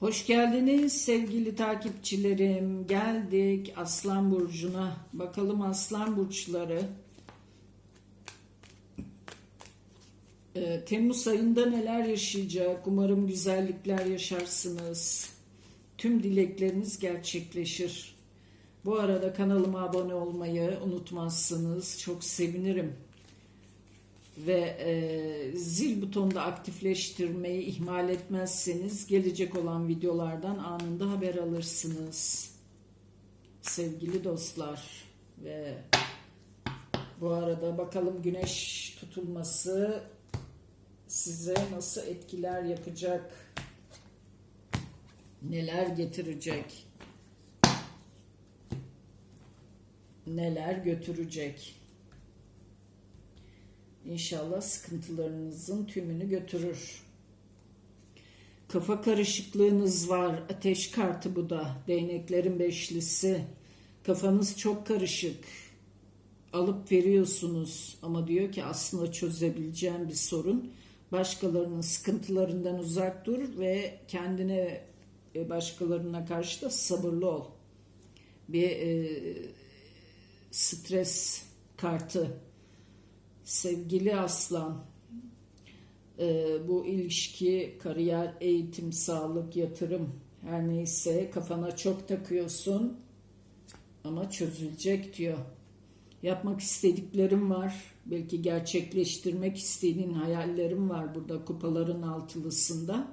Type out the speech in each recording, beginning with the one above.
Hoş geldiniz sevgili takipçilerim. Geldik Aslan Burcu'na. Bakalım Aslan Burçları. Ee, Temmuz ayında neler yaşayacak? Umarım güzellikler yaşarsınız. Tüm dilekleriniz gerçekleşir. Bu arada kanalıma abone olmayı unutmazsınız. Çok sevinirim ve e, zil butonunu da aktifleştirmeyi ihmal etmezseniz gelecek olan videolardan anında haber alırsınız. Sevgili dostlar ve bu arada bakalım güneş tutulması size nasıl etkiler yapacak? Neler getirecek? Neler götürecek? İnşallah sıkıntılarınızın tümünü götürür. Kafa karışıklığınız var. Ateş kartı bu da. Değneklerin beşlisi. Kafanız çok karışık. Alıp veriyorsunuz ama diyor ki aslında çözebileceğim bir sorun. Başkalarının sıkıntılarından uzak dur ve kendine ve başkalarına karşı da sabırlı ol. Bir e, stres kartı sevgili aslan e, bu ilişki, kariyer, eğitim, sağlık, yatırım her neyse kafana çok takıyorsun ama çözülecek diyor. Yapmak istediklerim var. Belki gerçekleştirmek istediğin hayallerim var burada kupaların altılısında.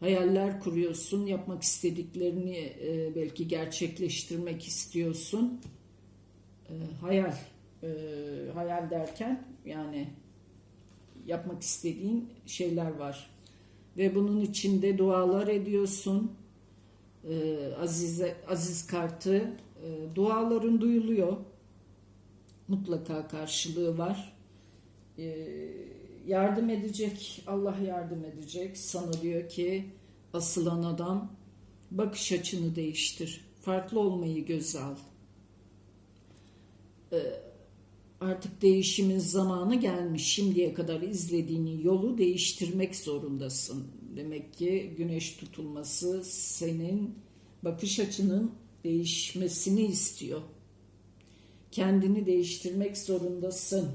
Hayaller kuruyorsun, yapmak istediklerini e, belki gerçekleştirmek istiyorsun. E, hayal e, hayal derken yani yapmak istediğin şeyler var. Ve bunun içinde dualar ediyorsun. E, Azize, Aziz kartı e, duaların duyuluyor. Mutlaka karşılığı var. E, yardım edecek, Allah yardım edecek. Sana diyor ki asılan adam bakış açını değiştir. Farklı olmayı göze al. E, artık değişimin zamanı gelmiş. Şimdiye kadar izlediğin yolu değiştirmek zorundasın. Demek ki güneş tutulması senin bakış açının değişmesini istiyor. Kendini değiştirmek zorundasın.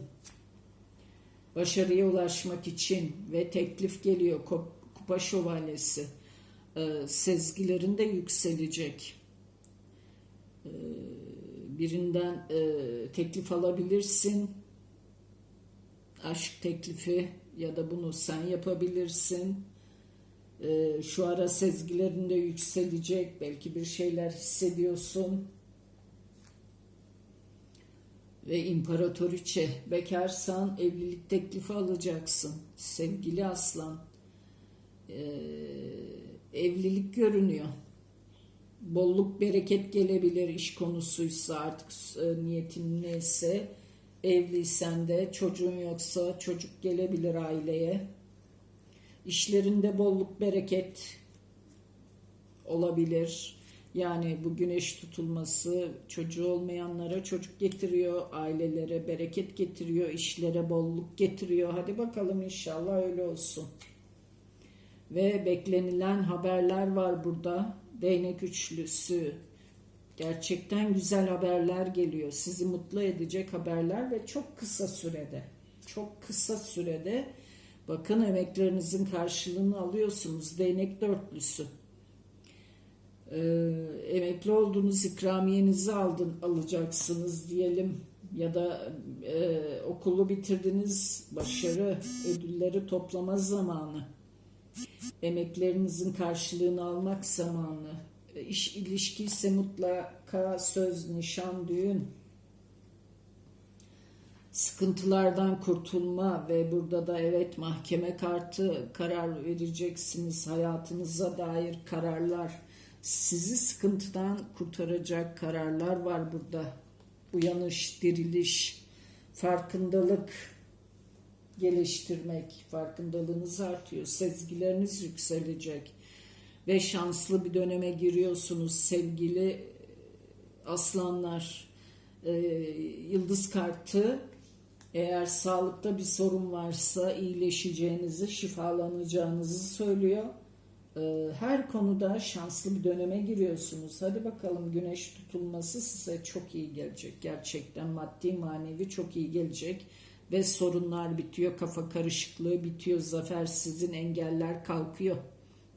Başarıya ulaşmak için ve teklif geliyor kupa şövalyesi. Ee, sezgilerinde yükselecek. Birinden e, teklif alabilirsin. Aşk teklifi ya da bunu sen yapabilirsin. E, şu ara sezgilerinde yükselecek. Belki bir şeyler hissediyorsun. Ve imparatoriçe bekarsan evlilik teklifi alacaksın. Sevgili aslan. E, evlilik görünüyor bolluk bereket gelebilir iş konusuysa artık e, niyetin neyse. Evliysen de çocuğun yoksa çocuk gelebilir aileye. İşlerinde bolluk bereket olabilir. Yani bu güneş tutulması çocuğu olmayanlara çocuk getiriyor ailelere bereket getiriyor işlere bolluk getiriyor. Hadi bakalım inşallah öyle olsun. Ve beklenilen haberler var burada değnek üçlüsü. Gerçekten güzel haberler geliyor. Sizi mutlu edecek haberler ve çok kısa sürede. Çok kısa sürede bakın emeklerinizin karşılığını alıyorsunuz. Değnek dörtlüsü. Ee, emekli olduğunuz ikramiyenizi aldın alacaksınız diyelim ya da e, okulu bitirdiniz başarı ödülleri toplama zamanı emeklerinizin karşılığını almak zamanı. E, iş ilişki mutlaka söz, nişan, düğün. Sıkıntılardan kurtulma ve burada da evet mahkeme kartı karar vereceksiniz. Hayatınıza dair kararlar, sizi sıkıntıdan kurtaracak kararlar var burada. Uyanış, diriliş, farkındalık, geliştirmek, farkındalığınız artıyor, sezgileriniz yükselecek ve şanslı bir döneme giriyorsunuz sevgili aslanlar. Ee, yıldız kartı eğer sağlıkta bir sorun varsa iyileşeceğinizi, şifalanacağınızı söylüyor. Ee, her konuda şanslı bir döneme giriyorsunuz. Hadi bakalım güneş tutulması size çok iyi gelecek. Gerçekten maddi manevi çok iyi gelecek. Ve sorunlar bitiyor, kafa karışıklığı bitiyor, zafer sizin engeller kalkıyor.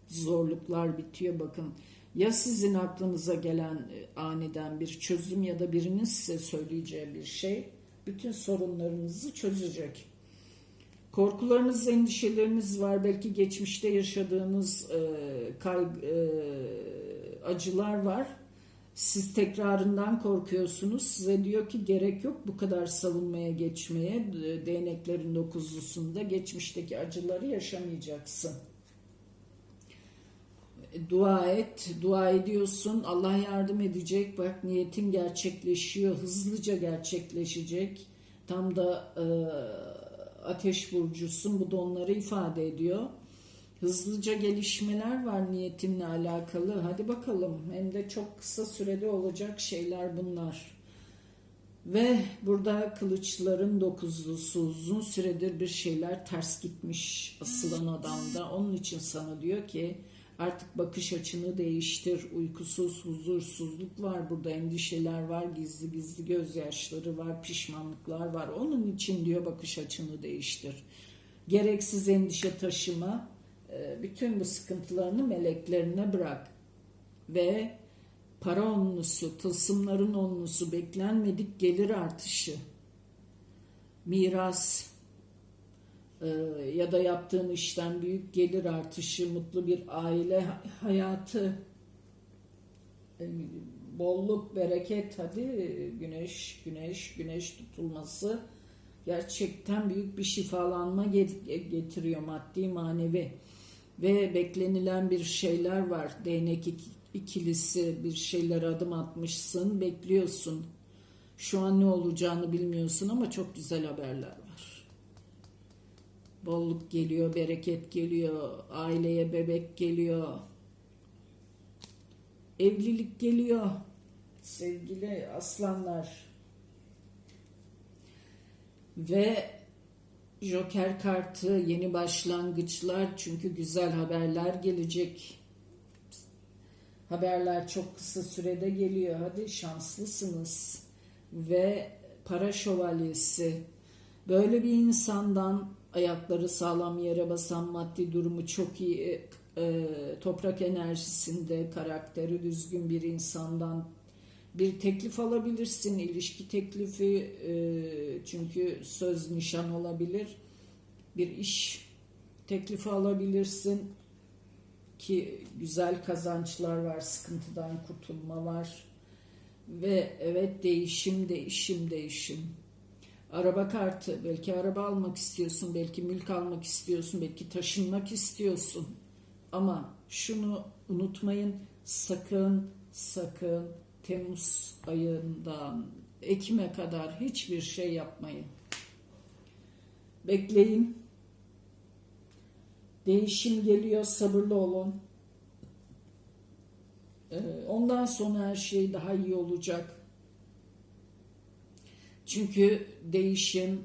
Zorluklar bitiyor bakın. Ya sizin aklınıza gelen e, aniden bir çözüm ya da birinin size söyleyeceği bir şey bütün sorunlarınızı çözecek. Korkularınız, endişeleriniz var. Belki geçmişte yaşadığınız e, kaygı, e, acılar var. Siz tekrarından korkuyorsunuz. Size diyor ki gerek yok bu kadar savunmaya geçmeye. Değneklerin dokuzlusunda geçmişteki acıları yaşamayacaksın. E, Dua et, dua ediyorsun. Allah yardım edecek. Bak niyetin gerçekleşiyor. Hızlıca gerçekleşecek. Tam da e, ateş burcusun. Bu da onları ifade ediyor. Hızlıca gelişmeler var niyetinle alakalı. Hadi bakalım. Hem de çok kısa sürede olacak şeyler bunlar. Ve burada kılıçların dokuzlusu uzun süredir bir şeyler ters gitmiş asılan adamda. Onun için sana diyor ki artık bakış açını değiştir. Uykusuz, huzursuzluk var burada, endişeler var, gizli gizli gözyaşları var, pişmanlıklar var. Onun için diyor bakış açını değiştir. Gereksiz endişe taşıma, bütün bu sıkıntılarını meleklerine bırak. Ve para onlusu, tılsımların onlusu, beklenmedik gelir artışı, miras e, ya da yaptığın işten büyük gelir artışı, mutlu bir aile hayatı, e, bolluk, bereket, hadi güneş, güneş, güneş tutulması gerçekten büyük bir şifalanma getiriyor maddi manevi ve beklenilen bir şeyler var. Değnek ikilisi bir şeyler adım atmışsın, bekliyorsun. Şu an ne olacağını bilmiyorsun ama çok güzel haberler var. Bolluk geliyor, bereket geliyor, aileye bebek geliyor. Evlilik geliyor. Sevgili aslanlar. Ve Joker kartı, yeni başlangıçlar çünkü güzel haberler gelecek. Haberler çok kısa sürede geliyor. Hadi şanslısınız. Ve para şövalyesi. Böyle bir insandan ayakları sağlam yere basan maddi durumu çok iyi e, toprak enerjisinde karakteri düzgün bir insandan bir teklif alabilirsin, ilişki teklifi e, çünkü söz nişan olabilir. Bir iş teklifi alabilirsin ki güzel kazançlar var, sıkıntıdan kurtulma var. Ve evet değişim, değişim, değişim. Araba kartı, belki araba almak istiyorsun, belki mülk almak istiyorsun, belki taşınmak istiyorsun. Ama şunu unutmayın, sakın, sakın Temmuz ayından Ekim'e kadar hiçbir şey yapmayın. Bekleyin. Değişim geliyor, sabırlı olun. Ee, ondan sonra her şey daha iyi olacak. Çünkü değişim,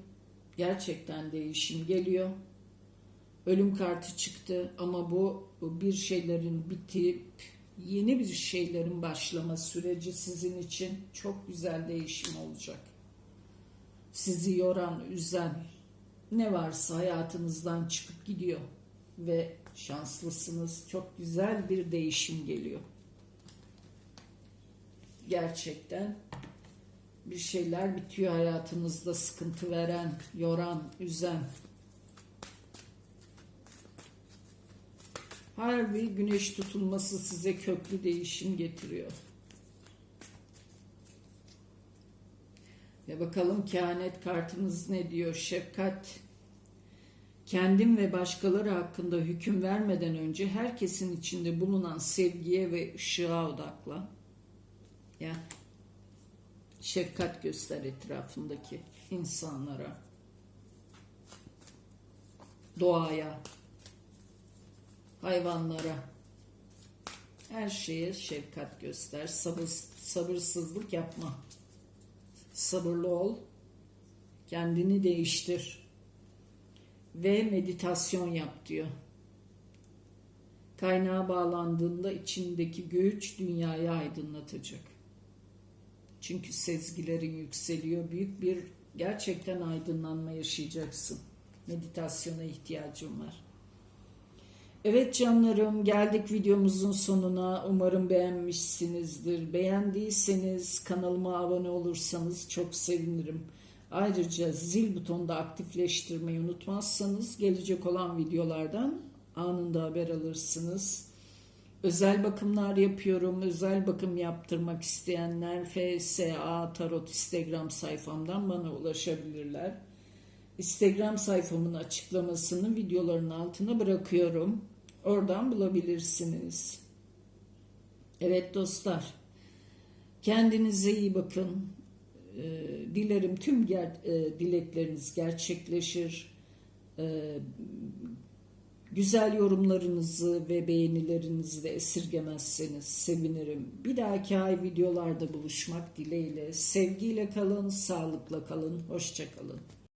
gerçekten değişim geliyor. Ölüm kartı çıktı ama bu bir şeylerin bitip yeni bir şeylerin başlama süreci sizin için çok güzel değişim olacak. Sizi yoran, üzen ne varsa hayatınızdan çıkıp gidiyor ve şanslısınız. Çok güzel bir değişim geliyor. Gerçekten bir şeyler bitiyor hayatınızda sıkıntı veren, yoran, üzen. Harbi güneş tutulması size köklü değişim getiriyor. Ve bakalım kehanet kartınız ne diyor? Şefkat. Kendim ve başkaları hakkında hüküm vermeden önce herkesin içinde bulunan sevgiye ve ışığa odaklan. Ya. Şefkat göster etrafındaki insanlara. Doğaya hayvanlara, her şeye şefkat göster, sabır, sabırsızlık yapma. Sabırlı ol, kendini değiştir ve meditasyon yap diyor. Kaynağa bağlandığında içindeki güç dünyayı aydınlatacak. Çünkü sezgilerin yükseliyor. Büyük bir gerçekten aydınlanma yaşayacaksın. Meditasyona ihtiyacım var. Evet canlarım geldik videomuzun sonuna. Umarım beğenmişsinizdir. Beğendiyseniz kanalıma abone olursanız çok sevinirim. Ayrıca zil butonunu da aktifleştirmeyi unutmazsanız gelecek olan videolardan anında haber alırsınız. Özel bakımlar yapıyorum. Özel bakım yaptırmak isteyenler FSA Tarot Instagram sayfamdan bana ulaşabilirler. Instagram sayfamın açıklamasını videoların altına bırakıyorum. Oradan bulabilirsiniz. Evet dostlar. Kendinize iyi bakın. Ee, Dilerim tüm ger- e, dilekleriniz gerçekleşir. Ee, Güzel yorumlarınızı ve beğenilerinizi de esirgemezseniz sevinirim. Bir dahaki ay videolarda buluşmak dileğiyle. Sevgiyle kalın, sağlıkla kalın, hoşça kalın.